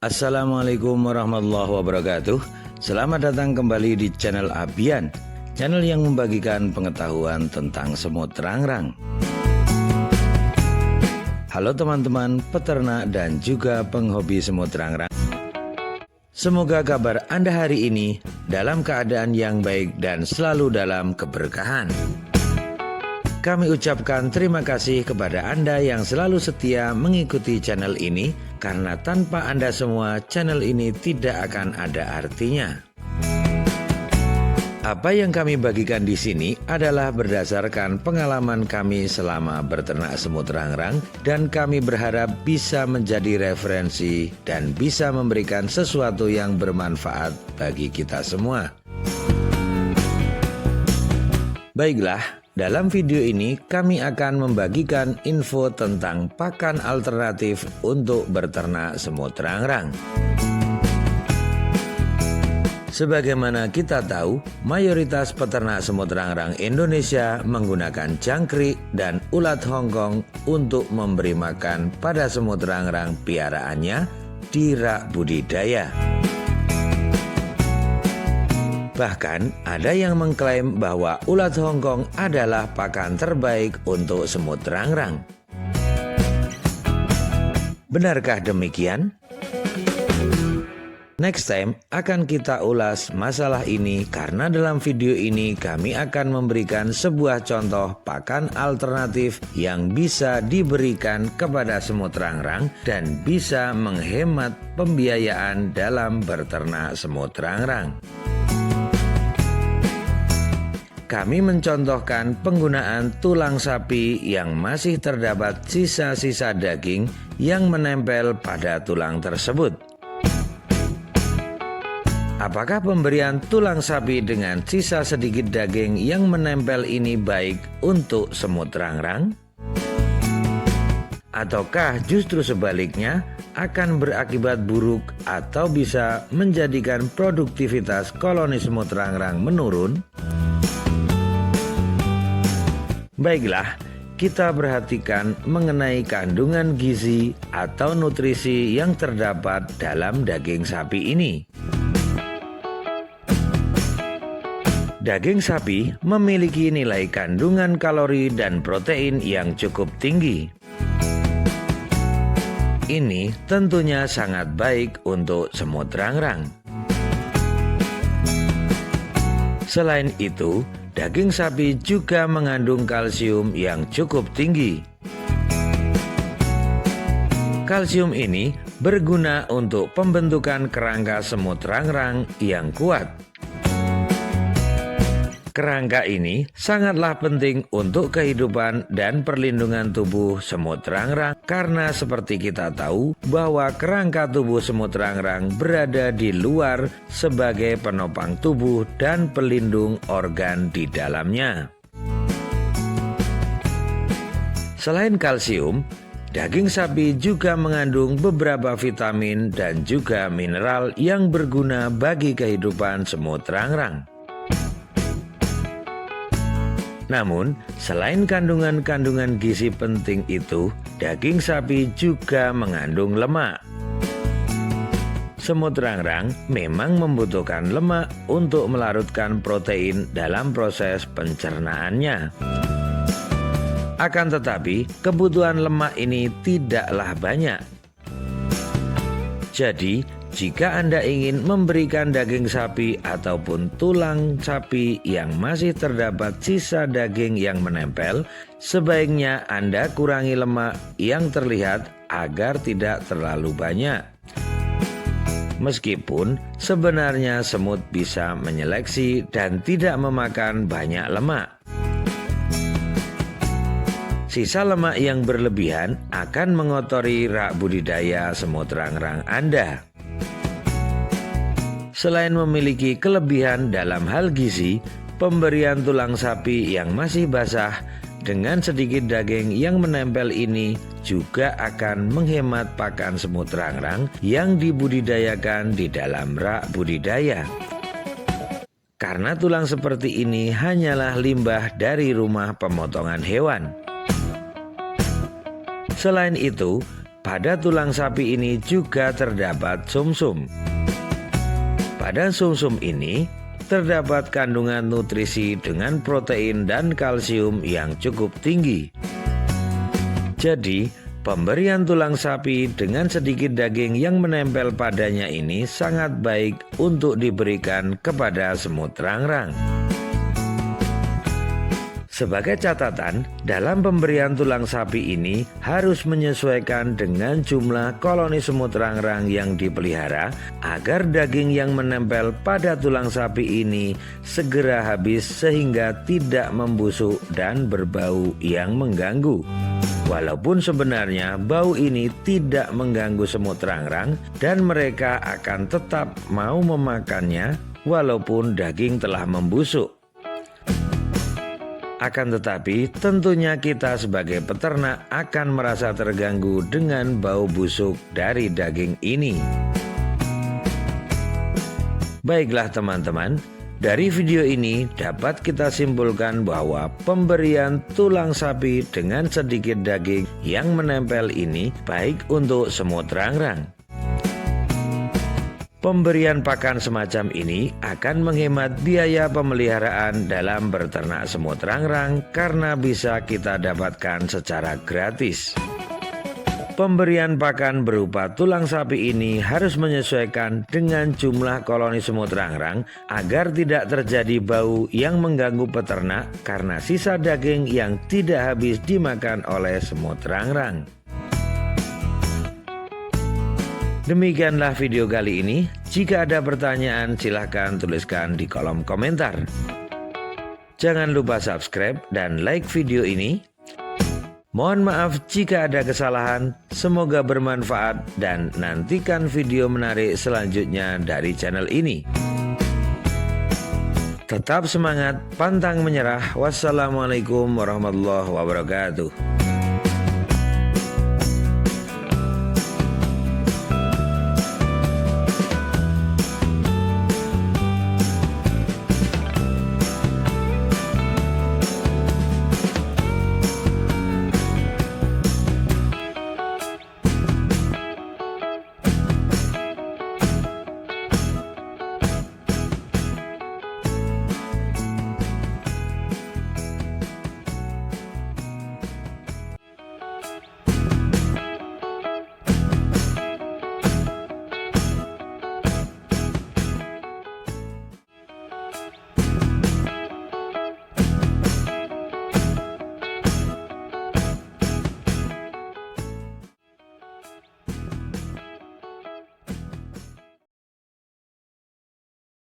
Assalamualaikum warahmatullahi wabarakatuh. Selamat datang kembali di channel Abian Channel yang membagikan pengetahuan tentang semut rangrang. Halo teman-teman peternak dan juga penghobi semut rangrang. Semoga kabar Anda hari ini dalam keadaan yang baik dan selalu dalam keberkahan kami ucapkan terima kasih kepada Anda yang selalu setia mengikuti channel ini karena tanpa Anda semua channel ini tidak akan ada artinya. Apa yang kami bagikan di sini adalah berdasarkan pengalaman kami selama berternak semut rangrang dan kami berharap bisa menjadi referensi dan bisa memberikan sesuatu yang bermanfaat bagi kita semua. Baiklah, dalam video ini kami akan membagikan info tentang pakan alternatif untuk berternak semut rangrang. Sebagaimana kita tahu, mayoritas peternak semut rangrang Indonesia menggunakan jangkrik dan ulat Hongkong untuk memberi makan pada semut rangrang piaraannya di rak budidaya. Bahkan ada yang mengklaim bahwa ulat Hongkong adalah pakan terbaik untuk semut rangrang. Benarkah demikian? Next time akan kita ulas masalah ini karena dalam video ini kami akan memberikan sebuah contoh pakan alternatif yang bisa diberikan kepada semut rangrang dan bisa menghemat pembiayaan dalam berternak semut rangrang kami mencontohkan penggunaan tulang sapi yang masih terdapat sisa-sisa daging yang menempel pada tulang tersebut. Apakah pemberian tulang sapi dengan sisa sedikit daging yang menempel ini baik untuk semut rangrang? Ataukah justru sebaliknya akan berakibat buruk atau bisa menjadikan produktivitas koloni semut rangrang menurun? Baiklah, kita perhatikan mengenai kandungan gizi atau nutrisi yang terdapat dalam daging sapi ini. Daging sapi memiliki nilai kandungan kalori dan protein yang cukup tinggi. Ini tentunya sangat baik untuk semut rangrang. Selain itu, Daging sapi juga mengandung kalsium yang cukup tinggi. Kalsium ini berguna untuk pembentukan kerangka semut rangrang yang kuat. Kerangka ini sangatlah penting untuk kehidupan dan perlindungan tubuh semut rangrang karena seperti kita tahu bahwa kerangka tubuh semut rangrang berada di luar sebagai penopang tubuh dan pelindung organ di dalamnya. Selain kalsium, Daging sapi juga mengandung beberapa vitamin dan juga mineral yang berguna bagi kehidupan semut rangrang. Namun, selain kandungan-kandungan gizi penting itu, daging sapi juga mengandung lemak. Semut rangrang memang membutuhkan lemak untuk melarutkan protein dalam proses pencernaannya. Akan tetapi, kebutuhan lemak ini tidaklah banyak. Jadi, jika Anda ingin memberikan daging sapi ataupun tulang sapi yang masih terdapat sisa daging yang menempel, sebaiknya Anda kurangi lemak yang terlihat agar tidak terlalu banyak. Meskipun sebenarnya semut bisa menyeleksi dan tidak memakan banyak lemak. Sisa lemak yang berlebihan akan mengotori rak budidaya semut rangrang Anda. Selain memiliki kelebihan dalam hal gizi, pemberian tulang sapi yang masih basah dengan sedikit daging yang menempel ini juga akan menghemat pakan semut rangrang yang dibudidayakan di dalam rak budidaya. Karena tulang seperti ini hanyalah limbah dari rumah pemotongan hewan. Selain itu, pada tulang sapi ini juga terdapat sumsum. Pada sumsum ini terdapat kandungan nutrisi dengan protein dan kalsium yang cukup tinggi. Jadi, pemberian tulang sapi dengan sedikit daging yang menempel padanya ini sangat baik untuk diberikan kepada semut rangrang. Sebagai catatan, dalam pemberian tulang sapi ini harus menyesuaikan dengan jumlah koloni semut rangrang yang dipelihara agar daging yang menempel pada tulang sapi ini segera habis sehingga tidak membusuk dan berbau yang mengganggu. Walaupun sebenarnya bau ini tidak mengganggu semut rangrang dan mereka akan tetap mau memakannya walaupun daging telah membusuk. Akan tetapi, tentunya kita sebagai peternak akan merasa terganggu dengan bau busuk dari daging ini. Baiklah, teman-teman, dari video ini dapat kita simpulkan bahwa pemberian tulang sapi dengan sedikit daging yang menempel ini baik untuk semut rangrang. Pemberian pakan semacam ini akan menghemat biaya pemeliharaan dalam berternak semut rangrang karena bisa kita dapatkan secara gratis. Pemberian pakan berupa tulang sapi ini harus menyesuaikan dengan jumlah koloni semut rangrang agar tidak terjadi bau yang mengganggu peternak karena sisa daging yang tidak habis dimakan oleh semut rangrang. Demikianlah video kali ini. Jika ada pertanyaan, silahkan tuliskan di kolom komentar. Jangan lupa subscribe dan like video ini. Mohon maaf jika ada kesalahan, semoga bermanfaat dan nantikan video menarik selanjutnya dari channel ini. Tetap semangat, pantang menyerah. Wassalamualaikum warahmatullahi wabarakatuh.